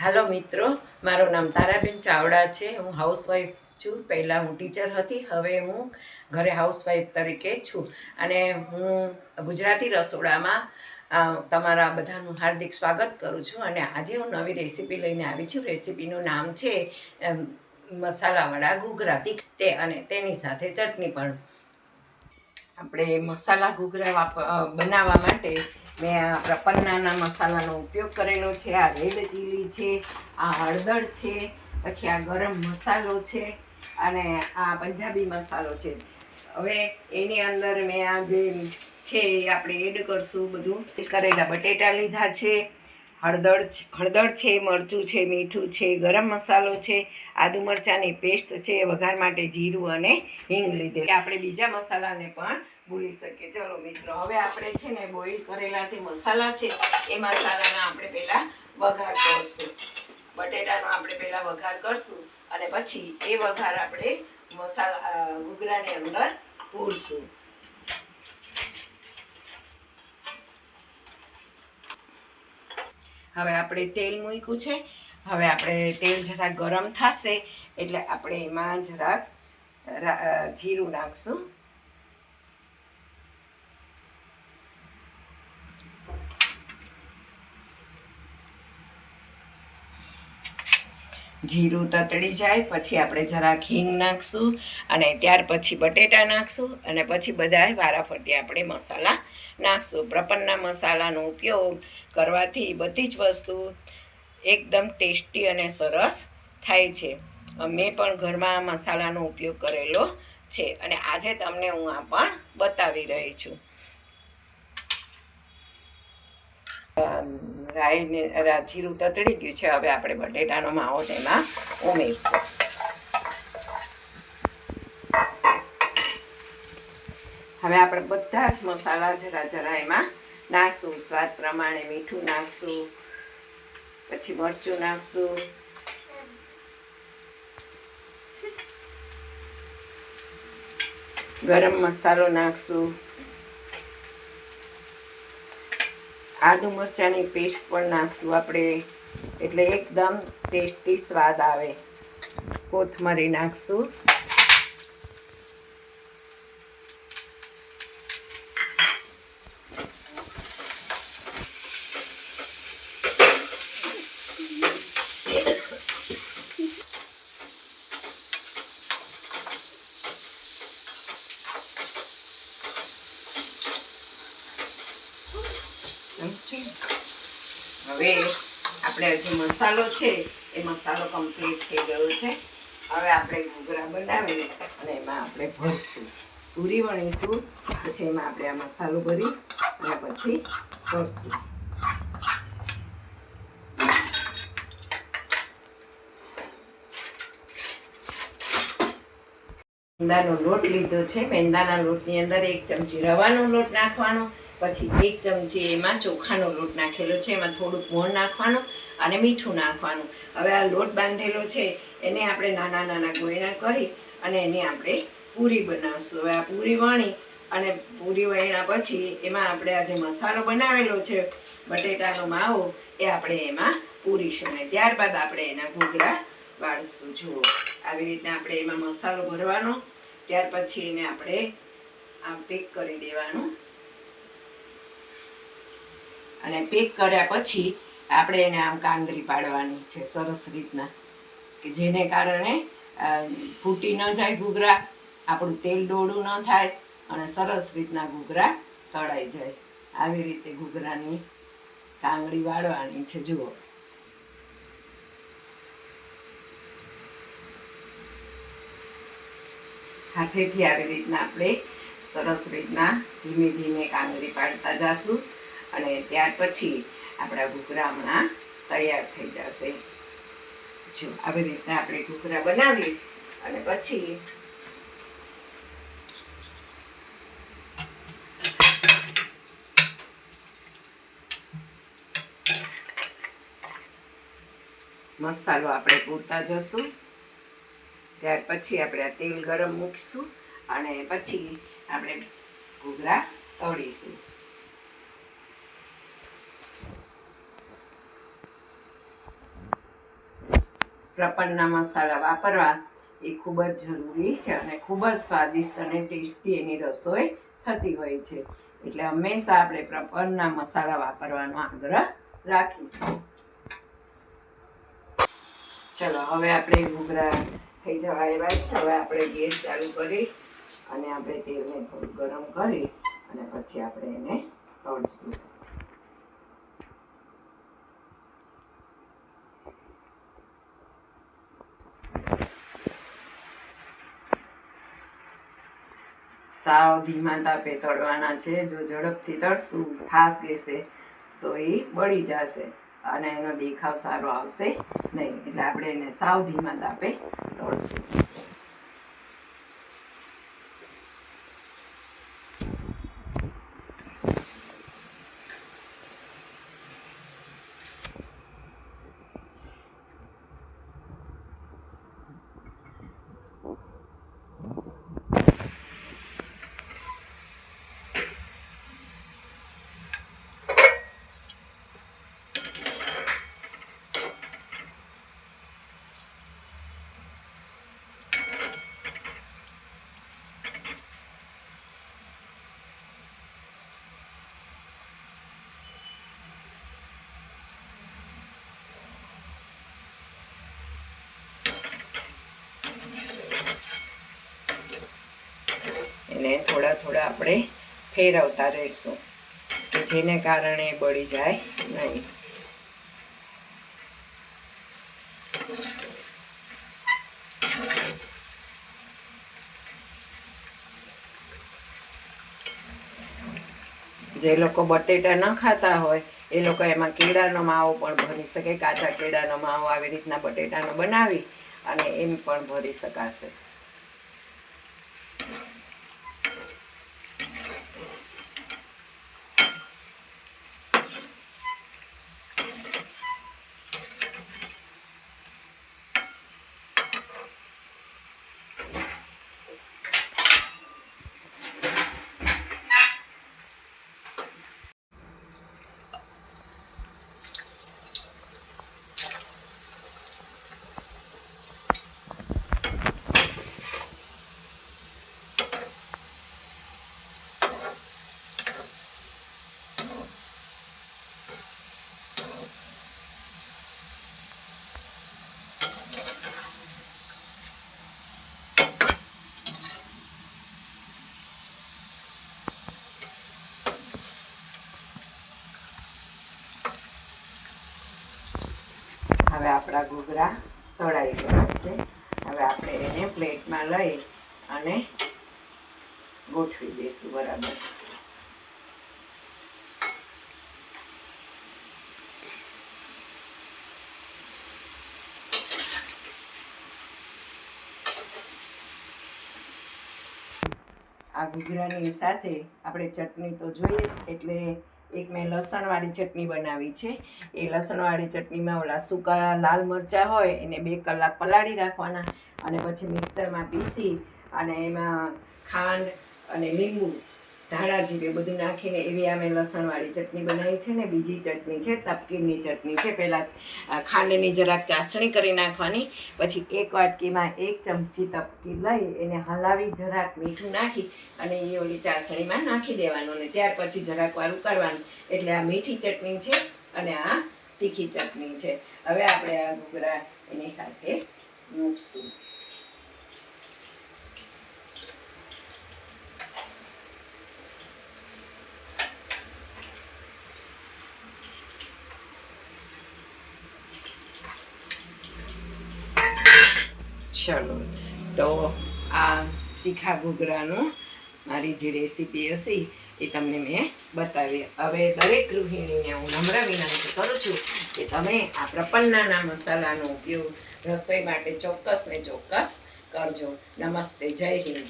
હાલો મિત્રો, મારું નામ તારાબેન ચાવડા છે. હું હાઉસવાઈફ છું. પહેલાં હું ટીચર હતી, હવે હું ઘરે હાઉસવાઈફ તરીકે છું. અને હું ગુજરાતી રસોડામાં તમારા બધાનું હાર્દિક સ્વાગત કરું છું. અને આજે હું નવી રેસીપી લઈને આવી છું. રેસીપીનું નામ છે મસાલાવાળા તીખ તે અને તેની સાથે ચટણી પણ. આપણે મસાલા ઘૂઘરા બનાવવા માટે મેં આ પ્રપન્નાના મસાલાનો ઉપયોગ કરેલો છે, આ રેડ ચીલી છે, આ હળદર છે, પછી આ ગરમ મસાલો છે અને આ પંજાબી મસાલો છે. હવે એની અંદર મેં આ જે છે એ આપણે એડ કરશું બધું. કરેલા બટેટા લીધા છે, હળદર હળદર છે, મરચું છે, મીઠું છે, ગરમ મસાલો છે, આદુ મરચાંની પેસ્ટ છે, વઘાર માટે જીરું અને હિંગ લીધે આપણે બીજા મસાલાને પણ ભૂલી શકીએ. ચલો મિત્રો, હવે આપણે છે ને બોઈલ કરેલા જે મસાલા છે, એ મસાલાના આપણે પહેલાં વઘાર કરશું. બટેટાનો આપણે પહેલાં વઘાર કરશું અને પછી એ વઘાર આપણે મસાલા ઘૂઘરાની અંદર પૂરશું. હવે આપણે તેલ મૂક્યું છે. હવે આપણે તેલ જરાક ગરમ થશે એટલે આપણે એમાં જરાક જીરું નાખશું. જીરું તતડી જાય, પછી આપણે જરાક હિંગ નાખશું અને ત્યાર પછી બટેટા નાખશું અને પછી બધાએ વારાફરતી આપણે મસાલા નાખશું. પ્રપન્ના મસાલાનો ઉપયોગ કરવાથી બધી જ વસ્તુ એકદમ ટેસ્ટી અને સરસ થાય છે. મેં પણ ઘરમાં મસાલાનો ઉપયોગ કરેલો છે અને આજે તમને હું આ પણ બતાવી રહી છું. રાઈને જીરું તતડી ગયું છે. હવે આપણે બટેટાનો માવો તેમાં ઉમેરશું. હવે આપણે બધા જ મસાલા જરા જરા એમાં નાખશું. સ્વાદ પ્રમાણે મીઠું નાખશું, પછી મરચું નાખશું. ગરમ મસાલો નાખશું. આદુ મરચાંની પેસ્ટ પણ નાખશું આપણે. એટલે એકદમ ટેસ્ટી સ્વાદ આવે. કોથમરી નાખશું. હવે આપણે જે મસાલો છે, એ મસાલો કમ્પ્લીટ થઈ ગયો છે. હવે આપણે ઘૂઘરા બનાવી અને એમાં આપણે ભરશું. પૂરી વણીશું, પછી એમાં આપણે આ મસાલો ભરી અને પછી ભરશું. મેંદાનો લોટ લીધો છે. મેંદાના લોટની અંદર એક ચમચી રવાનો લોટ નાખવાનો. પછી એક ચમચી એમાં ચોખાનો લોટ નાખેલો છે. એમાં થોડુંક મોણ નાખવાનું અને મીઠું નાખવાનું. હવે આ લોટ બાંધેલો છે, એને આપણે નાના નાના ગોયણા કરી અને એની આપણે પૂરી બનાવશું. હવે આ પૂરી વણી અને પૂરી વણ્યા પછી એમાં આપણે આ જે મસાલો બનાવેલો છે, બટેટાનો માવો, એ આપણે એમાં પૂરીશું અને ત્યારબાદ આપણે એના ઘૂઘરા વાળશું. જુઓ, આવી રીતના આપણે એમાં મસાલો ભરવાનો. ત્યાર પછી એને આપણે આ પેક કરી દેવાનું. અને પેક કર્યા પછી આપણે એને આમ કાંગરી પાડવાની છે, સરસ રીતના. કે જેને કારણે ફૂટી ન જાય ઘૂઘરા, આપણું તેલ ડોળું ન થાય અને સરસ રીતના ઘૂઘરા તળાઈ જાય. આવી રીતે ઘૂઘરાની કાંગળી વાળવાની છે, જુઓ. હાથેથી આવી રીતના આપણે સરસ રીતના ધીમે ધીમે કાંગળી પાડતા જાશું. અને ત્યાર પછી આપણા ઘૂઘરા તૈયાર થઈ જશે. જો આવી રીતના આપણે ઘૂઘરા બનાવી અને પછી મસાલો આપણે પૂરતા જશું. ત્યાર પછી આપણે આ તેલ ગરમ મૂકીશું અને પછી આપણે ઘૂઘરા તળીશું. પ્રપન્નના મસાલા વાપરવા એ ખૂબ જ જરૂરી છે અને ખૂબ જ સ્વાદિષ્ટ અને ટેસ્ટી એની રસોઈ થતી હોય છે. એટલે હંમેશા આપણે પ્રપન્નના મસાલા વાપરવાનો આગ્રહ રાખીશું. ચલો, હવે આપણે ઘૂઘરા થઈ જવા એવા છે. હવે આપણે ગેસ ચાલુ કરી અને આપણે તેલને થોડું ગરમ કરી અને પછી આપણે એને તળશું. સાવ ધીમા તાપે તળવાના છે. જો ઝડપથી તળશું ખાસ ગેસે તો એ બળી જશે અને એનો દેખાવ સારો આવશે નહીં. એટલે આપણે એને સાવ ધીમા તાપે તળશું. એને થોડા થોડા આપણે ફેરવતા રહીશું, કે જેને કારણે બળી જાય નહીં. જે લોકો બટેટા ન ખાતા હોય, એ લોકો એમાં કેળાનો માવો પણ ભરી શકે, કાચા કેળાનો માવો આવી રીતના બટેટાનો બનાવી અને એમ પણ ભરી શકાશે. હવે આપણા ઘૂઘરા તળાઈ ગયા છે. હવે આપણે એને પ્લેટમાં લઈ અને ગોઠવી દઈશું બરાબર. આ ઘૂઘરાની સાથે આપણે ચટણી તો જોઈએ, એટલે એક મેં લસણવાળી ચટણી બનાવી છે. એ લસણવાળી ચટણીમાં ઓલા સૂકા લાલ મરચાં હોય એને બે કલાક પલાળી રાખવાના અને પછી મિક્સરમાં પીસી અને એમાં ખાંડ અને લીંબુ ધાણા જીરું બધું નાખીને એવી અમે લસણવાળી ચટણી બનાવી છે ને બીજી ચટણી છે, તપકીરની ચટણી છે. પહેલાં ખાંડની જરાક ચાસણી કરી નાખવાની, પછી એક વાટકીમાં એક ચમચી તપકી લઈ એને હલાવી જરાક મીઠું નાખી અને એ ઓલી ચાસણીમાં નાખી દેવાનું અને ત્યાર પછી જરાક વાળું કરવાનું એટલે આ મીઠી ચટણી છે અને આ તીખી ચટણી છે. હવે આપણે આ ઘૂઘરા એની સાથે મૂકશું. ચલો. તો આ તીખા ઘૂઘરાનું મારી જે રેસીપી હશે એ તમને મેં બતાવી. હવે દરેક ગૃહિણીને હું નમ્ર વિનંતી કરું છું કે તમે આ પ્રપન્નાના મસાલાનો ઉપયોગ રસોઈ માટે ચોક્કસ ને ચોક્કસ કરજો. નમસ્તે, જય હિન્દ.